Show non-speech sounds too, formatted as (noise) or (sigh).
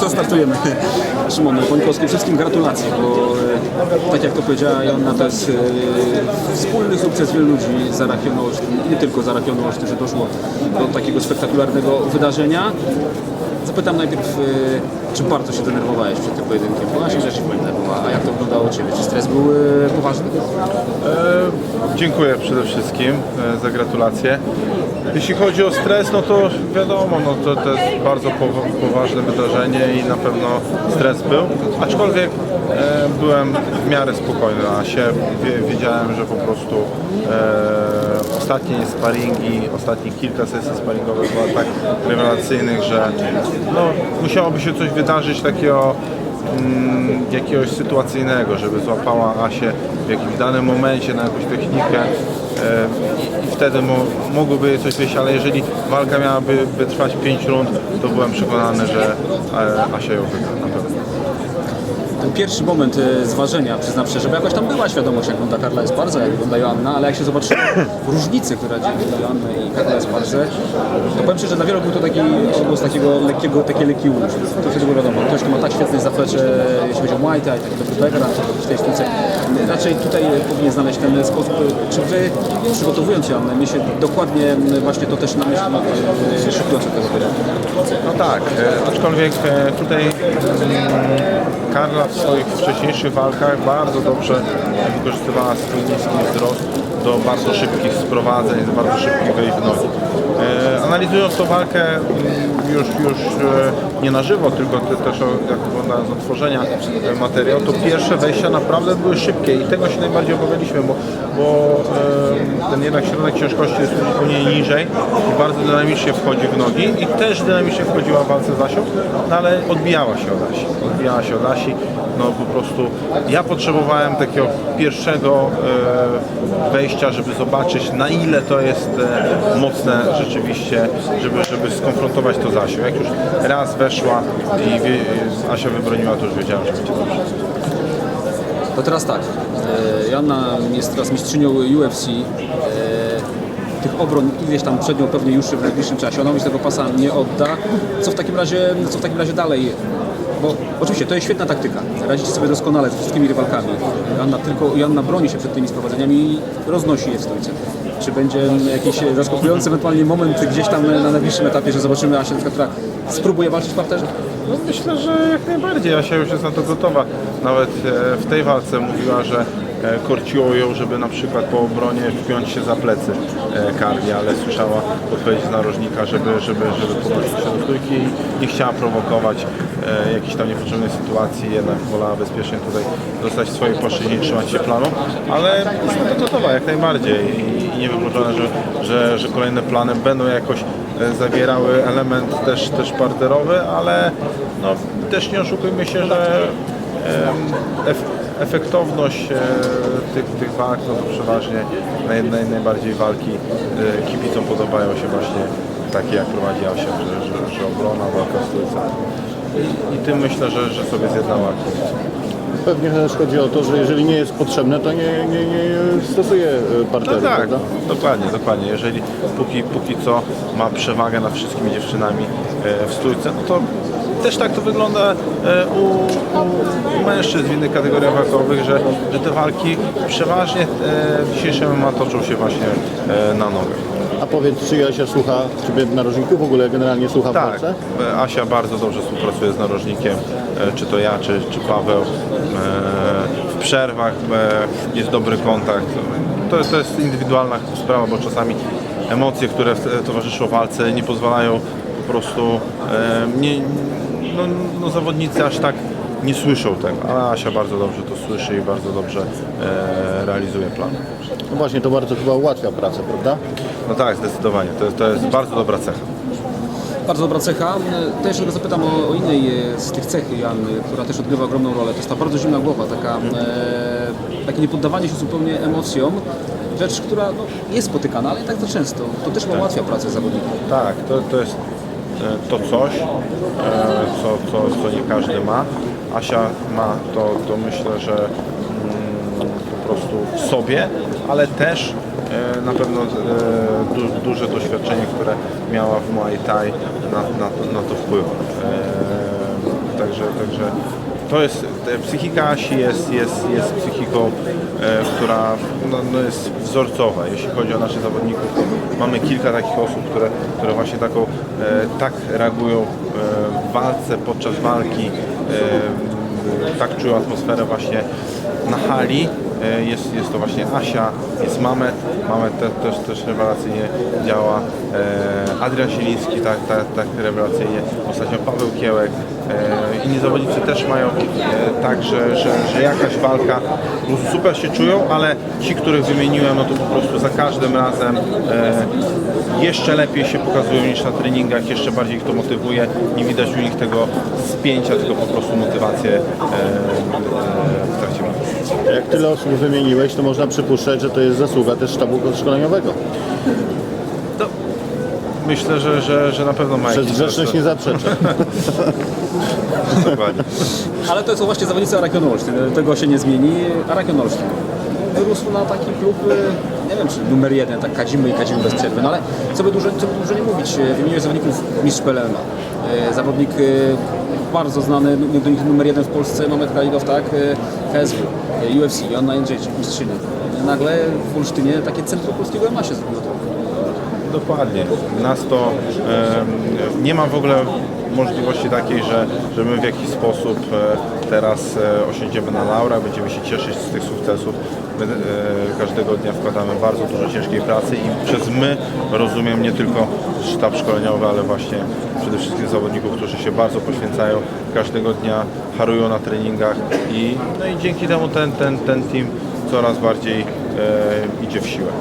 To startujemy. Szymon Ponikowski, wszystkim gratulacje, bo e, tak jak to powiedziała Joanna, to jest e, wspólny sukces wielu ludzi za Olsztyn, nie tylko za Olsztyn, że doszło do takiego spektakularnego wydarzenia. Zapytam najpierw, e, czy bardzo się denerwowałeś przed tym pojedynkiem? Bo ja się rzeczy denerwowała, a jak to wyglądało u Ciebie? Czy stres był poważny? E, dziękuję przede wszystkim e, za gratulacje. Jeśli chodzi o stres, no to wiadomo, no to, to jest bardzo powa- poważne wydarzenie i na pewno stres był, aczkolwiek e, byłem w miarę spokojny, a się wie, wiedziałem, że po prostu e, ostatnie sparingi, ostatnie kilka sesji sparingowych było tak rewelacyjnych, że no, musiałoby się coś wydarzyć takiego mm, jakiegoś sytuacyjnego, żeby złapała Asię w jakimś danym momencie na jakąś technikę e, i- wtedy mo, mogłoby coś wyjść, ale jeżeli walka miałaby by trwać 5 rund, to byłem przekonany, że e, Asia ją wygra na pewno. Ten pierwszy moment e, zważenia, przyznam szczerze, bo jakoś tam była świadomość, jak wygląda Karla Esparza, jak wygląda Joanna, ale jak się zobaczy (coughs) różnicę, która dzieli Joannę i Karla Esparze, to powiem szczerze, dla wielu był to taki odgłos takiego lekkiego, takie lekki łóż. To wtedy było wiadomo, ktoś, kto ma tak świetne zaplecze, jeśli chodzi o Muay Thai, taki dobry background w tej sztuce, raczej tutaj powinien znaleźć ten sposób. Czy wy, przygotowując Joannę, się dokładnie właśnie to też na myśli e, szykując do tego pojedynku? Tak, e, aczkolwiek e, tutaj mm, Karla w swoich wcześniejszych walkach bardzo dobrze wykorzystywała swój niski wzrost do bardzo szybkich sprowadzeń, do bardzo szybkich wejść w nogi. Analizując tą walkę mm, już, już e, nie na żywo, tylko te, też jak wygląda z otworzenia e, materiału, to pierwsze wejścia naprawdę były szybkie i tego się najbardziej obawialiśmy, bo, bo e, ten jednak środek ciężkości jest zupełnie niżej i bardzo dynamicznie wchodzi w nogi i też dynamicznie wchodziła w walce z Asią, no ale odbijała się od Asi. Odbijała się od Asi. No po prostu ja potrzebowałem takiego pierwszego e, wejścia, żeby zobaczyć na ile to jest mocne rzeczywiście, żeby, żeby skonfrontować to z Asią. Jak już raz weszła i Asia wybroniła, to już wiedziałem, że będzie dobrze. To teraz tak, e, Joanna jest teraz mistrzynią UFC. E, tych obron ileś tam przed nią pewnie już w najbliższym czasie. Ona mi tego pasa nie odda. Co w takim razie, co w takim razie dalej? Bo oczywiście to jest świetna taktyka. Radzicie sobie doskonale z wszystkimi rywalkami. Joanna tylko Joanna broni się przed tymi sprowadzeniami i roznosi je w stójce. Czy będzie jakiś zaskakujący ewentualnie moment gdzieś tam na najbliższym etapie, że zobaczymy Asię, która spróbuje walczyć w parterze? No myślę, że jak najbardziej. Asia już jest na to gotowa. Nawet e, w tej walce mówiła, że e, korciło ją, żeby na przykład po obronie wpiąć się za plecy e, Karli, ale słyszała odpowiedź z narożnika, żeby, żeby, żeby podnosić się do stójki i nie chciała prowokować jakiejś tam niepotrzebnej sytuacji, jednak wolała bezpiecznie tutaj zostać w swojej płaszczyźnie i trzymać się planu, ale jest na to gotowa jak najbardziej niewykluczone, że, że, że kolejne plany będą jakoś e, zawierały element też, też parterowy, ale no, też nie oszukujmy się, że efektowność e, tych, tych walk no to przeważnie naj, naj, najbardziej walki e, kibicom podobają się właśnie takie jak prowadzi Asia, że, że, że obrona, walka stójce. I, I tym myślę, że, że sobie zjednała kibiców. Pewnie też chodzi o to, że jeżeli nie jest potrzebne, to nie, nie, nie stosuje e, No parteru, tak, prawda? dokładnie, dokładnie. Jeżeli póki, póki co ma przewagę nad wszystkimi dziewczynami e, w stójce, no to też tak to wygląda e, u, u, mężczyzn w innych kategoriach wagowych, że, że te walki przeważnie e, w dzisiejszym MMA toczą się właśnie e, na nogach. A powiedz, czy Jasia słucha Ciebie w narożniku, w ogóle generalnie słucha w Tak, e, Asia bardzo dobrze współpracuje z narożnikiem, czy to ja, czy, czy Paweł. W przerwach jest dobry kontakt. To, to jest indywidualna sprawa, bo czasami emocje, które w- towarzyszą walce nie pozwalają po prostu, nie, no, no zawodnicy aż tak nie słyszą tego, ale Asia bardzo dobrze to słyszy i bardzo dobrze e, realizuje plan. No właśnie, to bardzo chyba ułatwia pracę, prawda? No tak, zdecydowanie, to, to jest bardzo dobra cecha. Bardzo dobra cecha. To jeszcze tylko zapytam o, o innej e, z tych cech Joanny, która też odgrywa ogromną rolę. To jest ta bardzo zimna głowa, taka, e, takie niepoddawanie się zupełnie emocjom. Rzecz, która no, jest spotykana, ale i tak to często. To też ułatwia pracę zawodnikom. Tak, to, to jest e, to coś, e, co, co, co nie każdy ma. Asia ma to, to myślę, że mm, po prostu w sobie, ale też e, na pewno e, du, duże doświadczenie, które miała w Muay Thai na, na, na to wpływa. E, także, także to jest, psychika Asi jest, jest, jest psychiką, e, która no, no jest wzorcowa. Jeśli chodzi o naszych zawodników, mamy kilka takich osób, które, które właśnie taką, e, tak reagują e, w walce, podczas walki, e, tak czują atmosferę właśnie na hali. E, Jest, jest to właśnie Asia, jest Mamet. Mamet te, też, też rewelacyjnie działa. E, Adrian Sieliński tak, tak, tak rewelacyjnie. Ostatnio Paweł Kiełek. E, inni zawodnicy też mają tak, że, że, że jakaś walka po prostu super się czują, ale ci, których wymieniłem, no to po prostu za każdym razem jeszcze lepiej się pokazują niż na treningach, jeszcze bardziej ich to motywuje. Nie widać u nich tego spięcia, tylko po prostu motywację w tyle osób wymieniłeś, to można przypuszczać, że to jest zasługa też sztabu szkoleniowego. Myślę, że, że, że na pewno ma Przez jakiś grzeczność nie zaprzeczę. Dokładnie. Ale to są właśnie zawodnicy Arakion Olsztyn, tego się nie zmieni. Arakion Olsztyn wyrósł na taki klub, y, nie wiem czy numer jeden, tak kadzimy i kadzimy bez przerwy, no ale co by dużo, co by dużo nie mówić, wymieniłeś zawodników mistrz Pelema, y, zawodnik y, bardzo znany, nich numer jeden w Polsce, Mamet Khalilow, tak, KSW, y, UFC, Joanna Jędrzejczyk, mistrzyni. Nagle w Olsztynie takie centrum polskiego MMA się zrobiło. Dokładnie. Nas to em, nie ma w ogóle możliwości takiej, że, że my w jakiś sposób e, teraz e, osiądziemy na laurach, będziemy się cieszyć z tych sukcesów. My e, każdego dnia wkładamy bardzo dużo ciężkiej pracy i przez my rozumiem nie tylko sztab szkoleniowy, ale właśnie przede wszystkim zawodników, którzy się bardzo poświęcają, każdego dnia harują na treningach i, no i dzięki temu ten, ten, ten team coraz bardziej e, idzie w siłę.